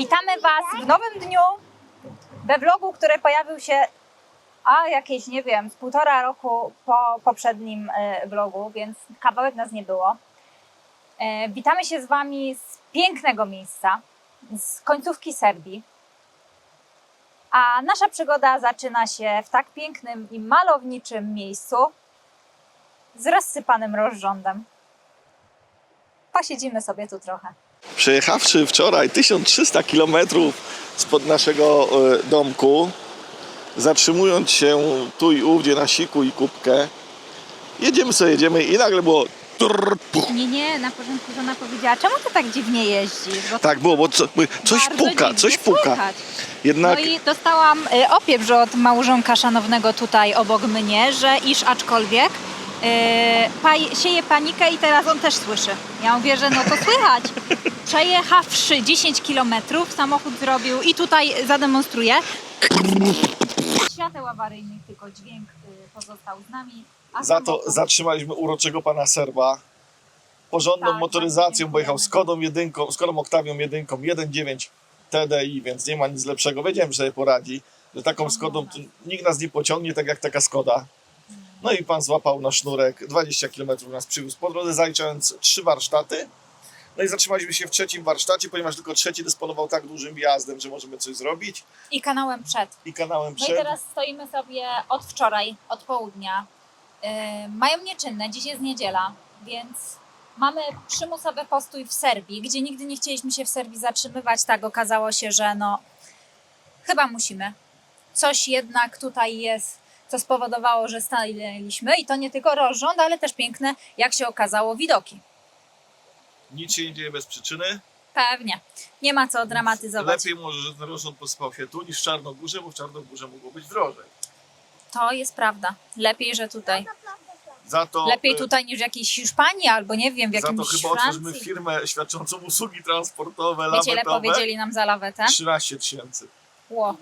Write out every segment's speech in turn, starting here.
Witamy Was w nowym dniu we vlogu, który pojawił się a jakieś, nie wiem, z półtora roku po poprzednim e, vlogu, więc kawałek nas nie było. E, Witamy się z Wami z pięknego miejsca, z końcówki Serbii. A nasza przygoda zaczyna się w tak pięknym i malowniczym miejscu z rozsypanym rozrządem. Posiedzimy sobie tu trochę. Przejechawszy wczoraj 1300 km spod naszego e, domku, zatrzymując się tu i ówdzie na siku i kubkę, jedziemy sobie, jedziemy i nagle było trrr, puch. Nie, nie, na początku żona powiedziała, czemu ty tak dziwnie jeździsz? Bo Tak było, bo co, coś bardzo puka, dziwnie coś puka. słychać. Jednak No i dostałam y, opieprz od małżonka szanownego tutaj obok mnie, że iż aczkolwiek y, paj, sieje panikę i teraz on też słyszy. Ja mówię, że no to słychać. Przejechawszy 10 kilometrów, samochód zrobił i tutaj zademonstruję. Świateł awaryjnych, tylko dźwięk y, pozostał z nami. A za to samochód- zatrzymaliśmy uroczego pana Serba. Porządną Tak, motoryzacją, bo jechał dziękujemy. Skodą jedynką, Skodą Oktawią jedynką 1.9 TDI, więc nie ma nic lepszego. Wiedziałem, że sobie poradzi, że taką Skodą nikt nas nie pociągnie tak jak taka Skoda. No i pan złapał na sznurek, 20 km nas przywiózł po drodze, zaliczając trzy warsztaty. No i zatrzymaliśmy się w trzecim warsztacie, ponieważ tylko trzeci dysponował tak dużym wjazdem, że możemy coś zrobić. I kanałem przed. I kanałem No i przed. teraz stoimy sobie od wczoraj, od południa. Yy, mają nieczynne, dziś jest niedziela, więc mamy przymusowy postój w Serbii, gdzie nigdy nie chcieliśmy się w Serbii zatrzymywać. Tak, okazało się, że no chyba musimy. Coś jednak tutaj jest, co spowodowało, że stanęliśmy i to nie tylko rozrząd, ale też piękne, jak się okazało, widoki. Nic się nie dzieje bez przyczyny. Pewnie. Nie ma co dramatyzować. Lepiej może, że ten rozsąd posypał się tu niż w Czarnogórze, bo w Czarnogórze mogło być drożej. To jest prawda. Lepiej, że tutaj. Za to, Lepiej e, tutaj niż w jakiejś Hiszpanii albo nie wiem, w za to jakimś chyba otworzymy Francji. firmę świadczącą usługi transportowe, Wiecie, ile lawetowe. powiedzieli nam za lawetę? 13 tysięcy. Ło.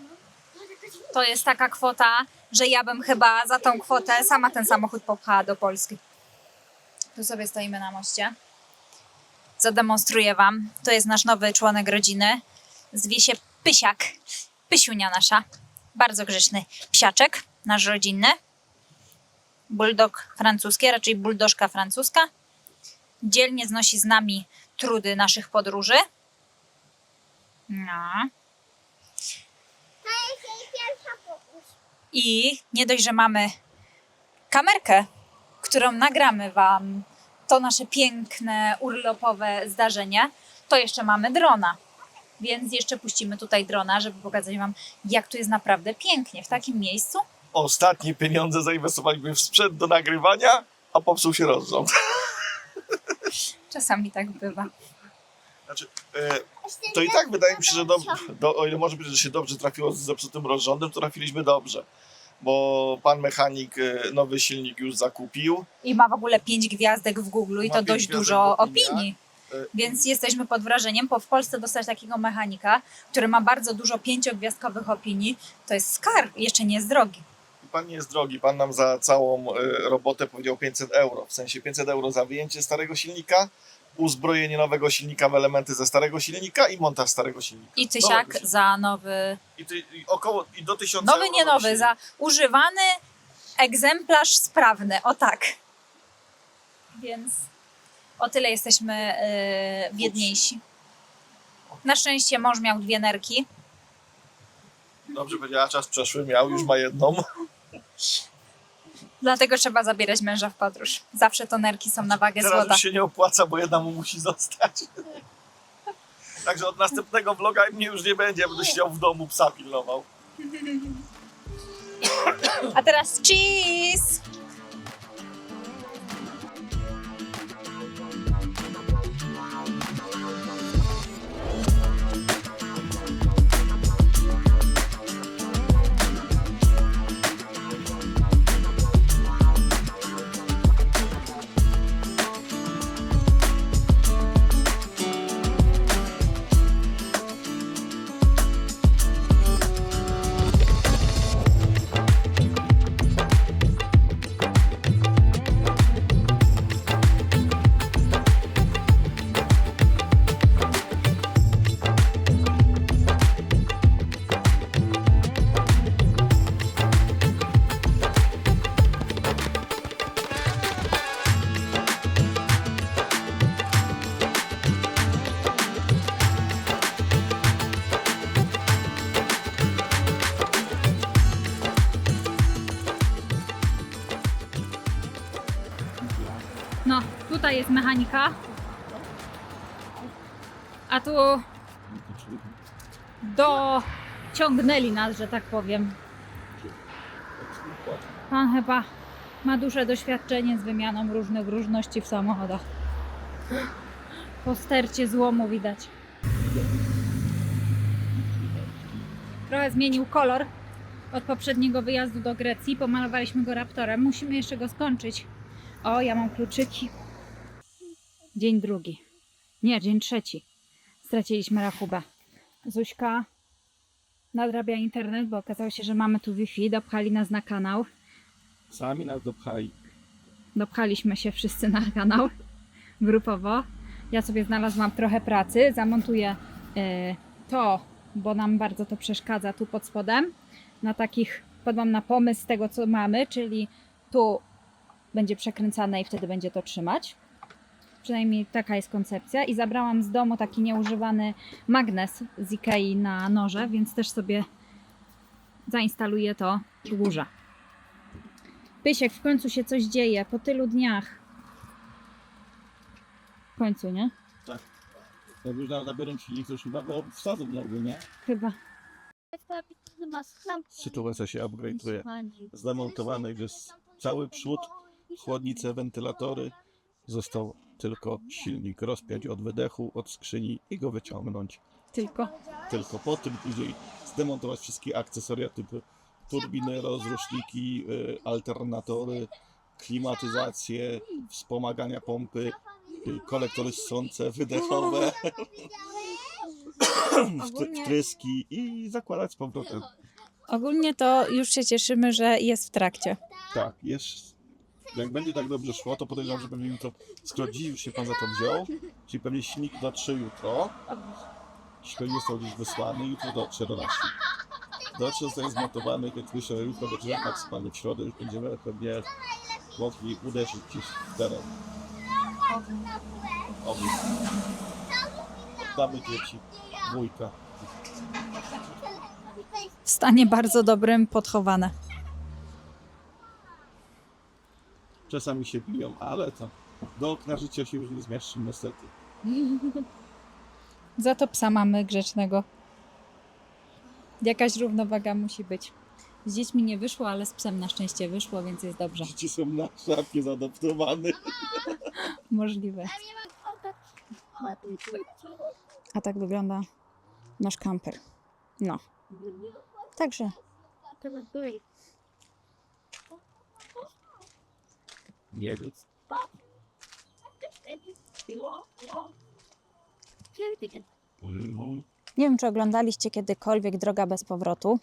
To jest taka kwota, że ja bym chyba za tą kwotę sama ten samochód popchała do Polski. Tu sobie stoimy na moście. Zademonstruję wam. To jest nasz nowy członek rodziny. Zwie się Pysiak. Pysiunia nasza. Bardzo grzeczny psiaczek, nasz rodzinny. Bulldog francuski, raczej buldożka francuska. Dzielnie znosi z nami trudy naszych podróży. No. I nie dość, że mamy kamerkę, którą nagramy Wam to nasze piękne, urlopowe zdarzenie, to jeszcze mamy drona. Więc jeszcze puścimy tutaj drona, żeby pokazać Wam, jak tu jest naprawdę pięknie w takim miejscu. Ostatnie pieniądze zainwestowaliśmy w sprzęt do nagrywania, a popsuł się rozrząd. Czasami tak bywa. Znaczy, e, to i tak wydaje mi się, że do, do, o ile może być, że się dobrze trafiło z zepsutym rozrządem, to trafiliśmy dobrze. Bo pan mechanik e, nowy silnik już zakupił. I ma w ogóle pięć gwiazdek w Google i Ma to dość dużo w opiniach. opinii. E, Więc jesteśmy pod wrażeniem, bo w Polsce dostać takiego mechanika, który ma bardzo dużo pięciogwiazdkowych opinii, to jest skarb, jeszcze nie jest drogi. Pan nie jest drogi, pan nam za całą e, robotę powiedział 500 euro. W sensie 500 euro za wyjęcie starego silnika, uzbrojenie nowego silnika w elementy ze starego silnika i montaż starego silnika. I tysiak Nowego za nowy, I, ty, i około i do 1000 nowy euro nie nowy, silnik. za używany egzemplarz sprawny, o tak. Więc o tyle jesteśmy yy, biedniejsi. Na szczęście mąż miał dwie nerki, Dobrze powiedziała, czas przeszły, miał, już ma jedną. dlatego trzeba zabierać męża w podróż. Zawsze to nerki są na wagę Teraz złota. już się nie opłaca, bo jedna mu musi zostać. Także od następnego vloga mnie już nie będzie, będę siedział w domu, psa pilnował. A teraz cheese! Mechanika. A tu dociągnęli nas, że tak powiem. Pan chyba ma duże doświadczenie z wymianą różnych różności w samochodach. Po stercie złomu widać. Trochę zmienił kolor od poprzedniego wyjazdu do Grecji. Pomalowaliśmy go raptorem. Musimy jeszcze go skończyć. O, ja mam kluczyki. Dzień drugi. Nie, dzień trzeci. Straciliśmy rachubę. Zuśka nadrabia internet, bo okazało się, że mamy tu Wi-Fi. Dopchali nas na kanał. Sami nas dopchali. Dopchaliśmy się wszyscy na kanał grupowo. Ja sobie znalazłam trochę pracy. Zamontuję e, to, bo nam bardzo to przeszkadza tu pod spodem. Na takich, podam na pomysł tego, co mamy, czyli tu będzie przekręcane i wtedy będzie to trzymać. Przynajmniej taka jest koncepcja. I zabrałam z domu taki nieużywany magnes z Ikei na noże, więc też sobie zainstaluję to dłużej. Pysiek, w końcu się coś dzieje po tylu dniach. W końcu, nie? Jak już nabiorą silnik, to już chyba go wsadzą nie? Chyba. Sytuacja się upgrade'uje. Zamontowany już jest cały przód, chłodnice, wentylatory. Został tylko silnik rozpiąć od wydechu, od skrzyni i go wyciągnąć. Tylko. Tylko po tym później zdemontować wszystkie akcesoria typu turbiny, rozruszniki, y, alternatory, klimatyzację, wspomagania pompy, y, kolektory ssące, wydechowe, wtryski i zakładać z powrotem. Ogólnie to już się cieszymy, że jest w trakcie. Tak, jest. Jak będzie tak dobrze szło, to podejrzewam, że pewnie jutro, skoro się pan za to wziął, czyli pewnie silnik dotrze jutro, jeśli został gdzieś wysłany, jutro dotrze do nas. Dotrze zostaje zmontowany, jak że jutro wieczorem, maksymalnie w środę już będziemy pewnie mogli uderzyć gdzieś w teren. Ognisk. Oddamy dzieci, wujka. W stanie bardzo dobrym, podchowane. Czasami się biją, ale to do okna życia się już nie zmieszczą niestety. Za to psa mamy grzecznego. Jakaś równowaga musi być. Z dziećmi nie wyszło, ale z psem na szczęście wyszło, więc jest dobrze. Dzieci są na szafie zaadoptowane. Możliwe. A tak wygląda nasz kamper. No. Także Nie wiem. Nie wiem, czy oglądaliście kiedykolwiek Droga bez powrotu.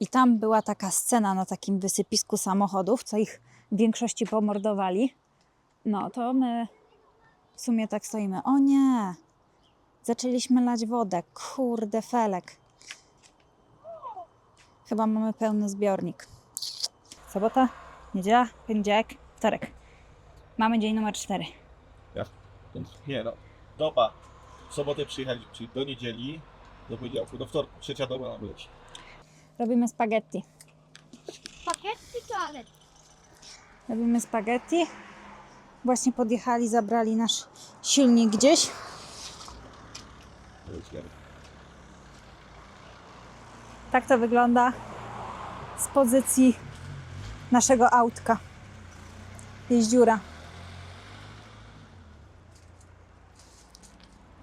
I tam była taka scena na takim wysypisku samochodów, co ich w większości pomordowali. No to my w sumie tak stoimy. O nie! Zaczęliśmy lać wodę. Kurde, felek. Chyba mamy pełny zbiornik. Sobota, niedziela, poniedziałek, wtorek. Mamy dzień numer cztery. Nie no. Doba. W sobotę przyjechali, czyli do niedzieli, do poniedziałku, do wtorku. Trzecia doba nam leci. Robimy spaghetti. Pakiety toalet. Robimy spaghetti. Właśnie podjechali, zabrali nasz silnik gdzieś. To jest wiary. Tak to wygląda z pozycji naszego autka. Jest dziura.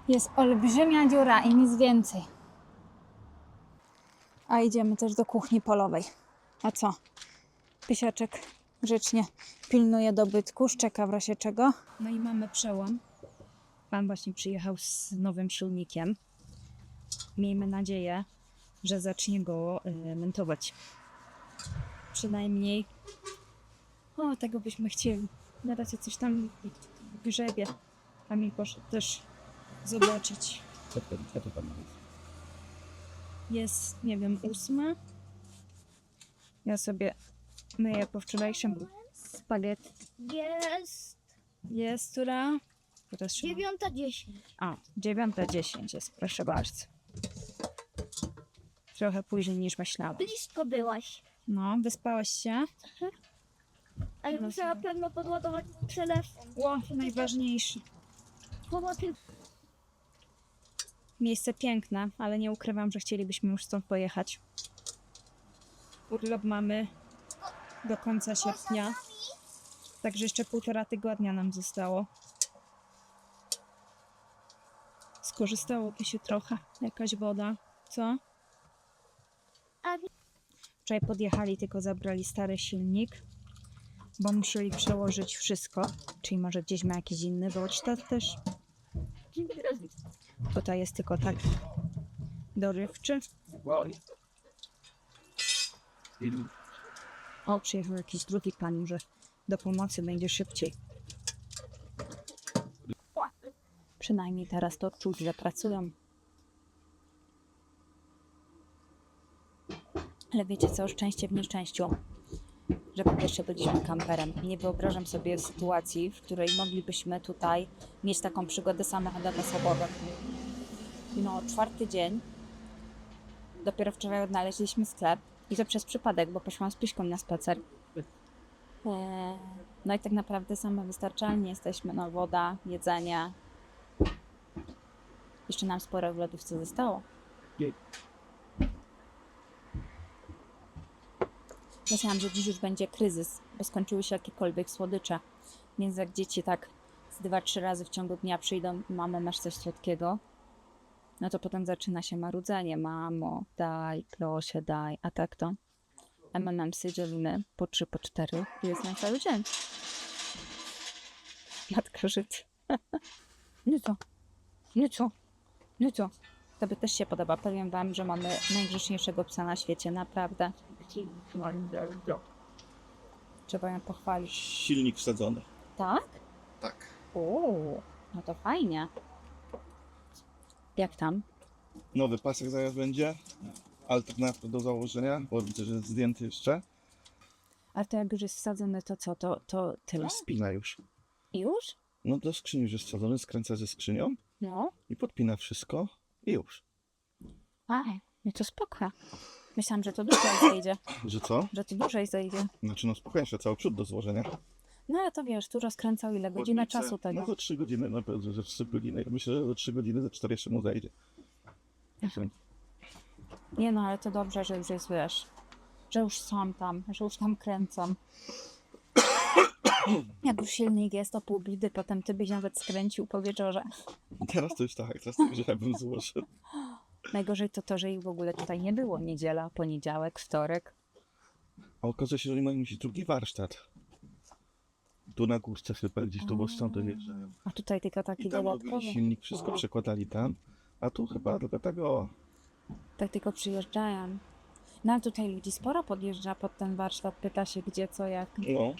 Jest olbrzymia dziura i nic więcej. A idziemy też do kuchni polowej. A co? Pysiaczek grzecznie pilnuje dobytku, szczeka w razie czego. No i mamy przełom. Pan właśnie przyjechał z nowym silnikiem. Miejmy nadzieję, że zacznie go y, mentować. Przynajmniej o, tego byśmy chcieli. Na razie coś tam grzebie. Kamil poszedł też zobaczyć. Co to, co to tam jest? Jest, nie wiem, ósma. Ja sobie myję po wczorajszym spaghetti. Jest Jest, która? Teraz się... dziewiąta dziesięć. A, dziewiąta dziesięć jest, proszę bardzo. Trochę później niż myślałam. Blisko byłaś. No, wyspałaś się? Ale muszę na pewno podładować telefon. Ło, najważniejszy. Pomocy. Miejsce piękne, ale nie ukrywam, że chcielibyśmy już stąd pojechać. Urlop mamy do końca sierpnia, także jeszcze półtora tygodnia nam zostało. Skorzystałoby się trochę, jakaś woda, co? Wczoraj podjechali, tylko zabrali stary silnik, bo musieli przełożyć wszystko, czyli może gdzieś ma jakiś inny warsztat też. Tutaj jest tylko tak dorywczy. O, przyjechał jakiś drugi pan, że do pomocy będzie szybciej. Przynajmniej teraz to czuć, że pracują. Ale wiecie co, szczęście w nieszczęściu, że po pierwsze byliśmy kamperem. Nie wyobrażam sobie sytuacji, w której moglibyśmy tutaj mieć taką przygodę samochodem osobowym. No, czwarty dzień. Dopiero wczoraj odnaleźliśmy sklep i to przez przypadek, bo poszłam z Pyśką na spacer. Eee, No i tak naprawdę samowystarczalni jesteśmy. No, woda, jedzenie. Jeszcze nam sporo w lodówce zostało. Myślałam, że dziś już będzie kryzys, bo skończyły się jakiekolwiek słodycze. Więc jak dzieci tak z dwa, trzy razy w ciągu dnia przyjdą, mamo, masz coś słodkiego? No to potem zaczyna się marudzenie. Mamo, daj, proszę, daj. A tak to M&M'sy dzielimy po trzy, po cztery i jest na cały dzień. Matka żyć. No co? No co? No co? To by też się podoba. Powiem wam, że mamy najgrzeczniejszego psa na świecie, naprawdę. Trzeba ją pochwalić. Silnik wsadzony. Tak? Tak. Uuu, no to fajnie. Jak tam? Nowy pasek zaraz będzie. Alternator do założenia, bo widzę, że jest zdjęty jeszcze. Ale to jak już jest wsadzony, to co? To, to tyle? Spina już. Już? No do skrzyni już jest wsadzony, skręca ze skrzynią No. i podpina wszystko i już. Aj, no to spoko. Myślałam, że to dłużej zejdzie. Że co? Że to dłużej zejdzie. Znaczy no spokojnie, jeszcze cały przód do złożenia. No ale to wiesz, tu rozkręcał ile? Godzinę Chłodnicę. czasu tego. No to 3 godziny, na pewno, że 3 godziny. Ja myślę, że do 3 godziny, za 4 jeszcze mu zejdzie. Nie no, ale to dobrze, że już jest, wiesz, że już są tam, że już tam kręcą. Jak już silnik jest, to pół bidy, potem ty byś nawet skręcił po wieczorze. Teraz to już tak, teraz to już ja bym złożył. Najgorzej to to, że ich w ogóle tutaj nie było. Niedziela, poniedziałek, wtorek. A okazuje się, że oni mają jakiś drugi warsztat. Tu na górce chyba gdzieś tu, bo stąd dojeżdżają. A tutaj tylko taki I tam dodatkowy. silnik, wszystko przekładali tam. A tu chyba tylko tego. Tak tylko przyjeżdżają. No ale tutaj ludzi sporo podjeżdża pod ten warsztat, pyta się gdzie, co, jak. No,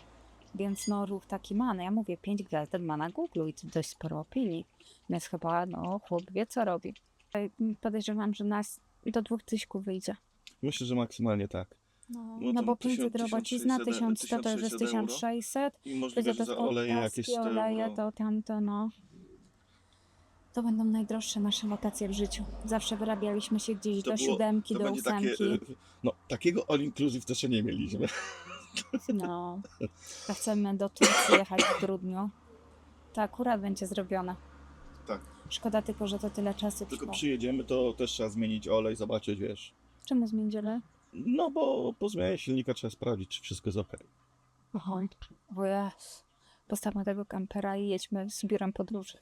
Więc no ruch taki ma. No ja mówię, 5 gwiazdek ma na Google i dość sporo opinii. Więc chyba, no chłop wie co robi. Podejrzewam, że nas do dwóch tyśków wyjdzie. myślę, że maksymalnie tak. No, No no to bo 500 1000, robocizna, 1600, 1100 to już jest 1600 euro. 1600. I To możliwe, że za oleje jakieś 100 oleje, euro. to tamto, no. To będą najdroższe nasze wakacje w życiu. Zawsze wyrabialiśmy się gdzieś To do było- siódemki, to do będzie takie, ósemki. e, No, takiego all inclusive też nie mieliśmy. No. To chcemy do Turcji jechać w grudniu. To akurat będzie zrobione. Tak. Szkoda tylko, że to tyle czasu Tylko trwa. przyjedziemy, to też trzeba zmienić olej, zobaczyć, wiesz. Czemu zmienili? No bo po zmianie silnika trzeba sprawdzić, czy wszystko jest ok. Aha. Bo ja postawmy tego kampera i jedźmy z biurem podróży.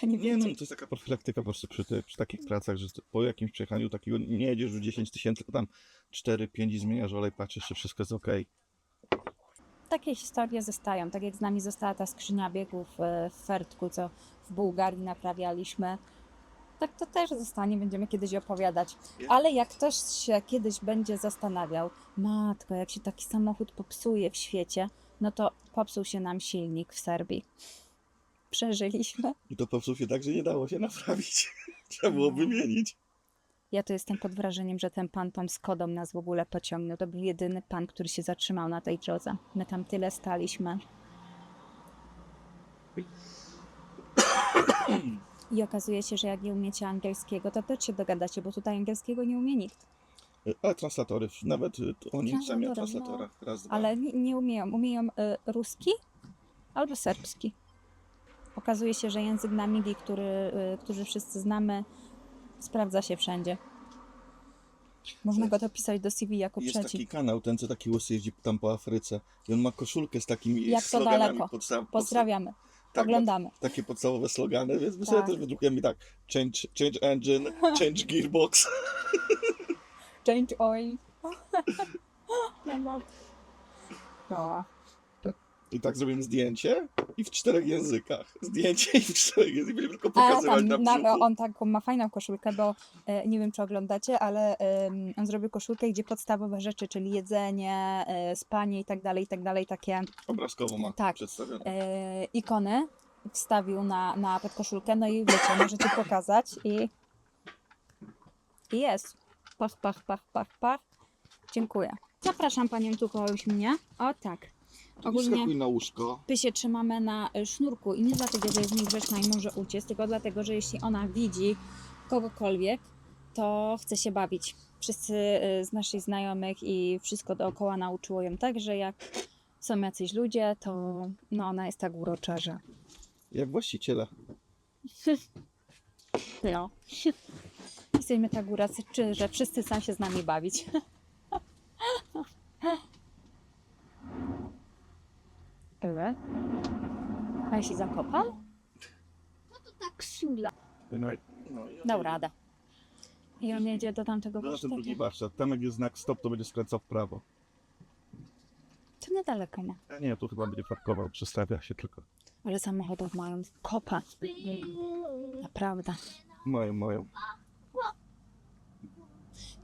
To nie Nie no, wiem. to jest taka profilaktyka po prostu przy, ty, przy takich pracach, że po jakimś przejechaniu takiego nie jedziesz już 10 tysięcy, tylko tam 4-5 i zmieniasz olej, patrzysz, czy wszystko jest ok. Takie historie zostają. Tak jak z nami została ta skrzynia biegów e, w Fertku, co w Bułgarii naprawialiśmy. Tak to też zostanie, będziemy kiedyś opowiadać. Ale jak ktoś się kiedyś będzie zastanawiał, matko, jak się taki samochód popsuje w świecie, no to popsuł się nam silnik w Serbii. Przeżyliśmy. I to popsuł się tak, że nie dało się naprawić. trzeba było No. wymienić. Ja to jestem pod wrażeniem, że ten pan tą Skodą nas w ogóle pociągnął. To był jedyny pan, który się zatrzymał na tej drodze. My tam tyle staliśmy. I okazuje się, że jak nie umiecie angielskiego, to też się dogadacie, bo tutaj angielskiego nie umie nikt. Y, Ale translatory, nawet oni sami na Translatora, no. translatorach. Raz, dwa. Ale nie, nie umieją. Umieją y, ruski albo serbski. Okazuje się, że język namigi, który, y, który wszyscy znamy, sprawdza się wszędzie. Można go dopisać do CV jako Jest trzeci. taki kanał, ten co taki łysy jeździ tam po Afryce. I on ma koszulkę z takimi Jak to sloganami. daleko. Podsta- podsta- Pozdrawiamy. Tak, Oglądamy. Takie podstawowe slogany, więc my Tak. sobie też wydrukujemy tak. Change, change engine, change gearbox. Change oil. No. I tak zrobimy zdjęcie i w czterech językach. Zdjęcie i w czterech językach. Będziemy tylko pokazywać tam, na, brzuchu. on taką ma fajną koszulkę, bo e, nie wiem, czy oglądacie, ale em, on zrobił koszulkę, gdzie podstawowe rzeczy, czyli jedzenie, e, spanie i tak dalej, i tak dalej, takie Obrazkowo ma Tak. przedstawione. e, ikony wstawił na, na podkoszulkę, no i wiecie, możecie pokazać i, i jest. Pach, pach, pach, pach, pach. Dziękuję. Zapraszam Panią tu kogoś mnie. O tak. Ogólnie Skakuj na łóżko. my się trzymamy na y, sznurku i nie dlatego, że jest niegrzeczna i może uciec, tylko dlatego, że jeśli ona widzi kogokolwiek, to chce się bawić. Wszyscy y, z naszych znajomych i wszystko dookoła nauczyło ją tak, że jak są jacyś ludzie, to no ona jest tak urocza, że Jak właściciele. no. Jesteśmy tak uroczy, że wszyscy chcą się z nami bawić. Ewe? A jeśli zakopał? Tak szula. No, i- no, Dał radę. I on jedzie do tamtego No, na ten warsztatu. drugi warsztat. Tam jak jest znak stop, to będzie skręcał w prawo. To niedaleko ma. A nie, tu chyba będzie parkował, przestawia się tylko. Ale samochodów mają kopa. Naprawdę. Moją, moją.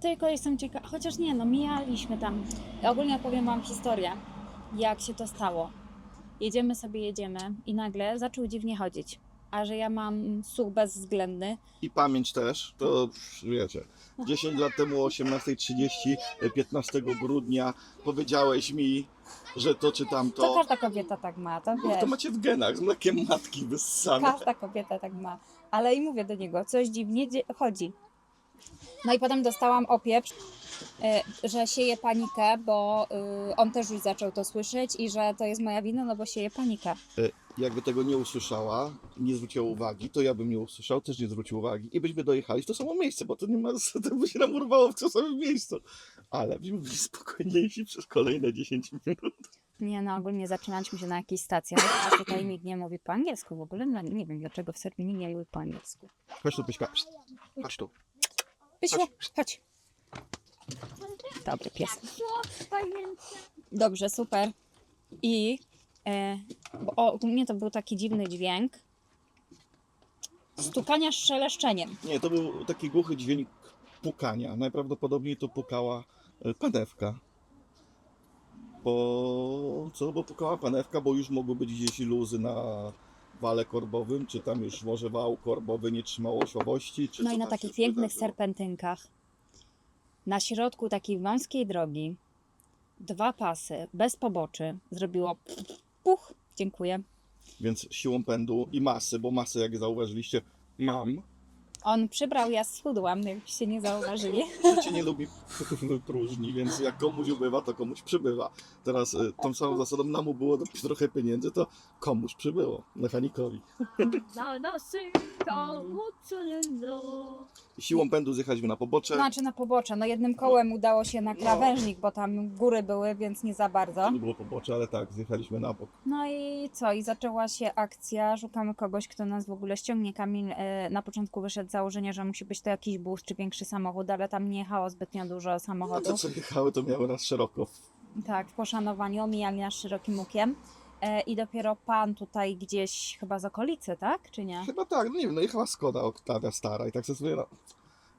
Tylko jestem ciekawa, chociaż nie, no mijaliśmy tam. Ogólnie opowiem Wam historię, jak się to stało. Jedziemy sobie, jedziemy i nagle zaczął dziwnie chodzić. A że ja mam słuch bezwzględny, I pamięć też, to wiecie, 10 lat temu o 18.30, 15 grudnia powiedziałeś mi, że to czy to tamto. każda kobieta tak ma, to No, wiesz. to macie w genach, z mlekiem matki wyssane. Każda kobieta tak ma. Ale i mówię do niego, coś dziwnie chodzi. No i potem dostałam opieprz, y, że sieje panikę, bo y, on też już zaczął to słyszeć i że to jest moja wina, no bo sieje panikę. E, Jakby tego nie usłyszała, nie zwróciła uwagi, to ja bym nie usłyszał, też nie zwrócił uwagi i byśmy dojechali w to samo miejsce, bo to nie ma, to by się nam urwało w to samym miejscu. Ale byśmy byli spokojniejsi przez kolejne 10 minut. Nie, no ogólnie zaczynaliśmy się na jakiejś stacji, chociaż tutaj nikt nie mówi po angielsku w ogóle. No, nie wiem dlaczego w Serbii nikt nie mówi po angielsku. Chodź tu, Pyśka. Chodź tu. Pysiu, chodź. Dobry pies. Dobrze, super. I e, bo ogólnie to był taki dziwny dźwięk stukania z szeleszczeniem. Nie, to był taki głuchy dźwięk pukania. Najprawdopodobniej to pukała e, panewka. Bo co? Bo pukała panewka, bo już mogły być gdzieś luzy na wale korbowym, czy tam już może wał korbowy nie trzymał osiowości, czy No i na takich pięknych wydarzyło. serpentynkach, na środku takiej wąskiej drogi, dwa pasy, bez poboczy, zrobiło puch. Dziękuję. Więc siłą pędu i masy, bo masy, jak zauważyliście, mam. On przybrał, ja schudłam, jakbyście nie zauważyli. Życie nie lubi próżni, więc jak komuś ubywa, to komuś przybywa. Teraz y, tą samą zasadą nam było trochę pieniędzy, to komuś przybyło, mechanikowi. Naszym kałuczelu. Siłą pędu zjechaliśmy na pobocze. Znaczy na pobocze. No jednym kołem udało się na krawężnik, bo tam góry były, więc nie za bardzo. To nie było pobocze, ale tak, zjechaliśmy na bok. No i co? I zaczęła się akcja. Szukamy kogoś, kto nas w ogóle ściągnie. Kamil e, na początku wyszedł z założenia, że musi być to jakiś bus czy większy samochód, ale tam nie jechało zbytnio dużo No to samochodów. co jechały, to miały nas szeroko. Tak, w poszanowaniu omijali nas szerokim łukiem. E, I dopiero pan tutaj gdzieś chyba z okolicy, tak? Czy nie? Chyba tak, no nie wiem, no jechała Skoda Oktawia stara i tak sobie, no,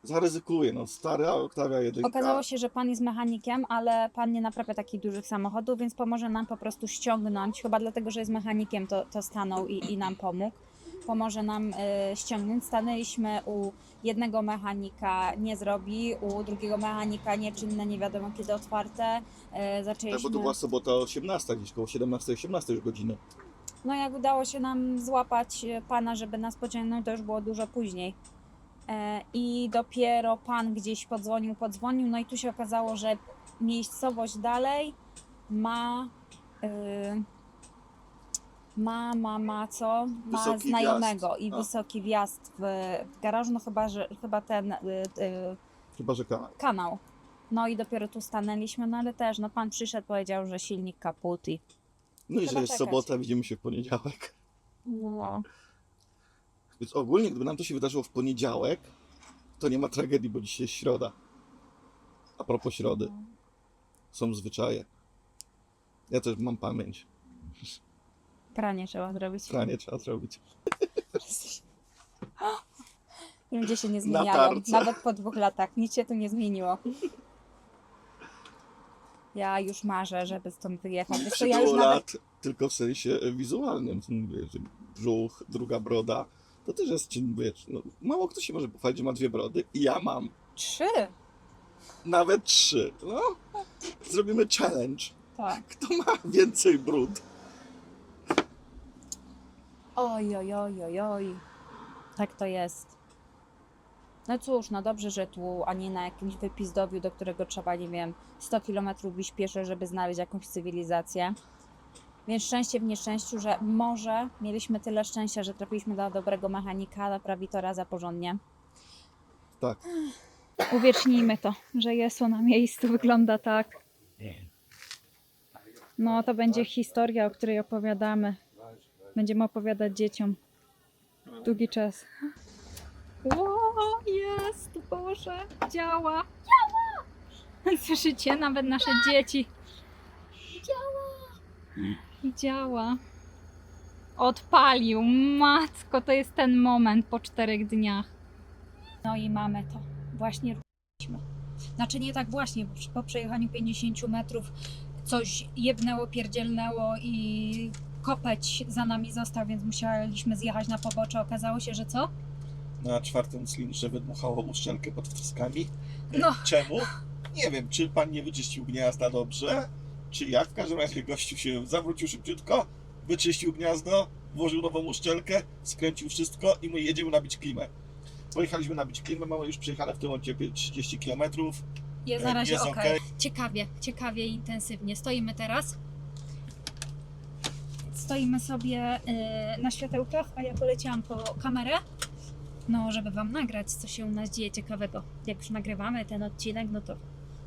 zaryzykuję, no stara Oktawia jedynka. Okazało się, że pan jest mechanikiem, ale pan nie naprawia takich dużych samochodów, więc pomoże nam po prostu ściągnąć. Chyba dlatego, że jest mechanikiem, to, to stanął i, i nam pomógł. Pomoże nam y, ściągnąć. Stanęliśmy u jednego mechanika, nie zrobi, u drugiego mechanika nieczynne, nie wiadomo kiedy otwarte. Tak, zaczęliśmy... bo to była sobota 18, gdzieś koło 17-18 już godziny. No jak udało się nam złapać pana, żeby nas pociągnąć, to już było dużo później. E, I dopiero pan gdzieś podzwonił, podzwonił, no i tu się okazało, że miejscowość dalej ma. y, ma, ma, ma co? Ma Wysoki znajomego wjazd. i A. wysoki wjazd w, w garażu, no chyba, że chyba ten y, y, Chyba, że kanał. kanał. No i dopiero tu stanęliśmy, no ale też, no pan przyszedł, powiedział, że silnik kaput i... No i że jest czekać. sobota, widzimy się w poniedziałek. No. Więc ogólnie, gdyby nam to się wydarzyło w poniedziałek, to nie ma tragedii, bo dzisiaj jest środa. A propos środy, są zwyczaje. Ja też mam pamięć. Pranie trzeba zrobić. Pranie trzeba zrobić. Ludzie się nie Na zmieniają, tarce. nawet po dwóch latach. Nic się tu nie zmieniło. Ja już marzę, żeby stąd wyjechać. Wiesz co, ja już nawet... lat tylko w sensie wizualnym. Że Brzuch, druga broda. To też jest czyn, wiesz, no, mało kto się może pochwalić, że ma dwie brody. I ja mam Trzy! nawet trzy. No, zrobimy challenge. Tak. Kto ma więcej brud? Oj, oj, oj, oj, oj. Tak to jest. No cóż, no dobrze, że tu, a nie na jakimś wypizdowiu, do którego trzeba, nie wiem, 100 kilometrów iść pieszo, żeby znaleźć jakąś cywilizację. Więc szczęście w nieszczęściu, że może mieliśmy tyle szczęścia, że trafiliśmy do dobrego mechanika, naprawi to raz a porządnie. Tak. Uwiecznijmy to, że Jesu na miejscu wygląda tak. No to będzie historia, o której opowiadamy. Będziemy opowiadać dzieciom. Długi czas. O, jest, Boże, działa. Działa! Słyszycie, nawet nasze dzieci. Działa. Działa. Odpalił. Matko, to jest ten moment po czterech dniach. No i mamy to. Właśnie ruszyliśmy. Znaczy nie tak właśnie, po przejechaniu 50 metrów coś jebnęło, pierdzielnęło i kopeć za nami został, więc musieliśmy zjechać na pobocze. Okazało się, że co? Na czwartym cylindrze wydmuchało uszczelkę pod wtrskami. No. Czemu? Nie wiem, czy pan nie wyczyścił gniazda dobrze, czy jak. W każdym razie gościu się zawrócił szybciutko, wyczyścił gniazdo, włożył nową uszczelkę, skręcił wszystko i my jedziemy nabić klimę. Pojechaliśmy nabić klimę, mamy już przejechane w tym momencie 30 km. Jest na razie Jest okej. Ciekawie, ciekawie i intensywnie. Stoimy teraz. Stoimy sobie y, na światełkach, a ja poleciałam po kamerę. No, żeby Wam nagrać, co się u nas dzieje ciekawego. Jak już nagrywamy ten odcinek, no to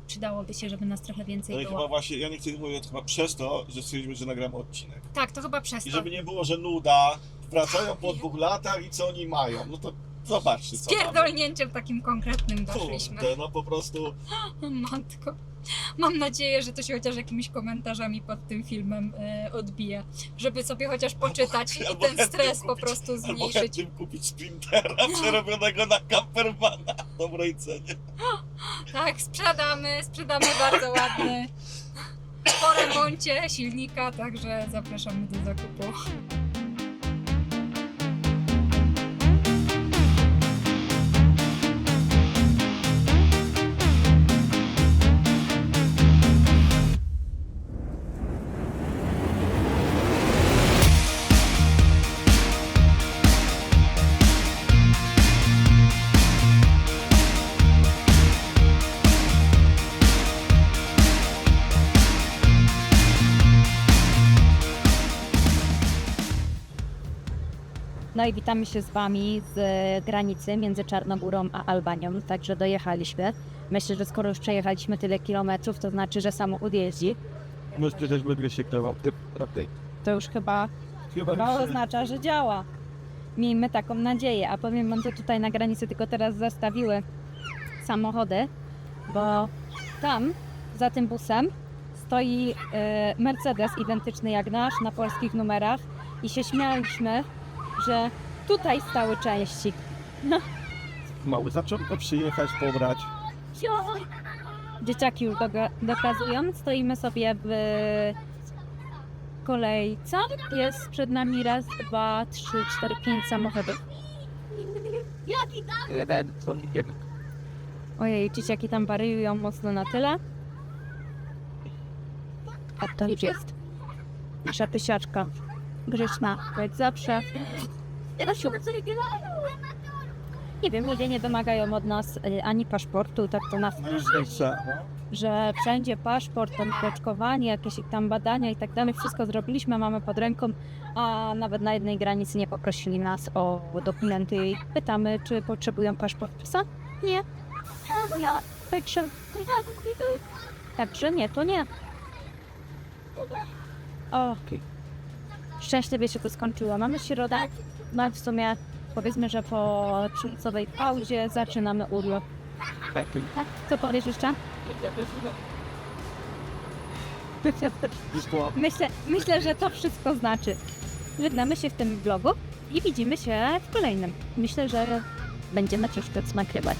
przydałoby się, żeby nas trochę No więcej i chyba właśnie, ja nie chcę mówić, chyba przez to, że stwierdziliśmy, że nagramy odcinek. Tak, to chyba przez I to. żeby nie było, że nuda, wracają po dwóch latach i co oni mają. No to zobaczcie, Z co mamy. pierdolnięciem takim konkretnym doszliśmy. Kurde, no po prostu matko. Mam nadzieję, że to się chociaż jakimiś komentarzami pod tym filmem y, odbije. Żeby sobie chociaż poczytać i albo ten stres po kupić- prostu Albo zmniejszyć. chętnym kupić sprintera przerobionego na campervana w dobrej cenie. Tak, sprzedamy, sprzedamy bardzo ładny. Po remoncie silnika, także zapraszamy do zakupu. No i witamy się z Wami z e, granicy między Czarnogórą a Albanią, także dojechaliśmy. Myślę, że skoro już przejechaliśmy tyle kilometrów, to znaczy, że samochód jeździ. Myślę, że będę się kierował. To już chyba, chyba oznacza, że działa. Miejmy taką nadzieję. A powiem Wam, że tutaj na granicy tylko teraz zastawiły samochody, bo tam, za tym busem, stoi e, Mercedes identyczny jak nasz, na polskich numerach i się śmialiśmy, że tutaj stały części. Mały zaczął to przyjechać, pobrać. Dzieciaki już doga- dokazują. Stoimy sobie w kolejce. Jest przed nami raz, dwa, trzy, cztery, pięć samochodów. Ojej, dzieciaki tam wariują mocno na tyle. A to już jest nasza pysiaczka. Grzeczna, jak zawsze. nie wiem, ludzie nie wymagają od nas y, ani paszportu, tak to nas że wszędzie paszport, tam teczkowanie, jakieś tam badania i tak dalej, wszystko zrobiliśmy, mamy pod ręką, a nawet na jednej granicy nie poprosili nas o dokumenty i pytamy, czy potrzebują paszportu. Co? Nie. Także, także nie, to nie. O, szczęśliwie się to skończyło. Mamy środę, no w sumie powiedzmy, że po czyncowej pauzie zaczynamy urlop. Tak, co powiesz jeszcze? Myślę, myślę, że to wszystko znaczy. Żegnamy się w tym vlogu i widzimy się w kolejnym. Myślę, że będziemy troszkę nagrywać.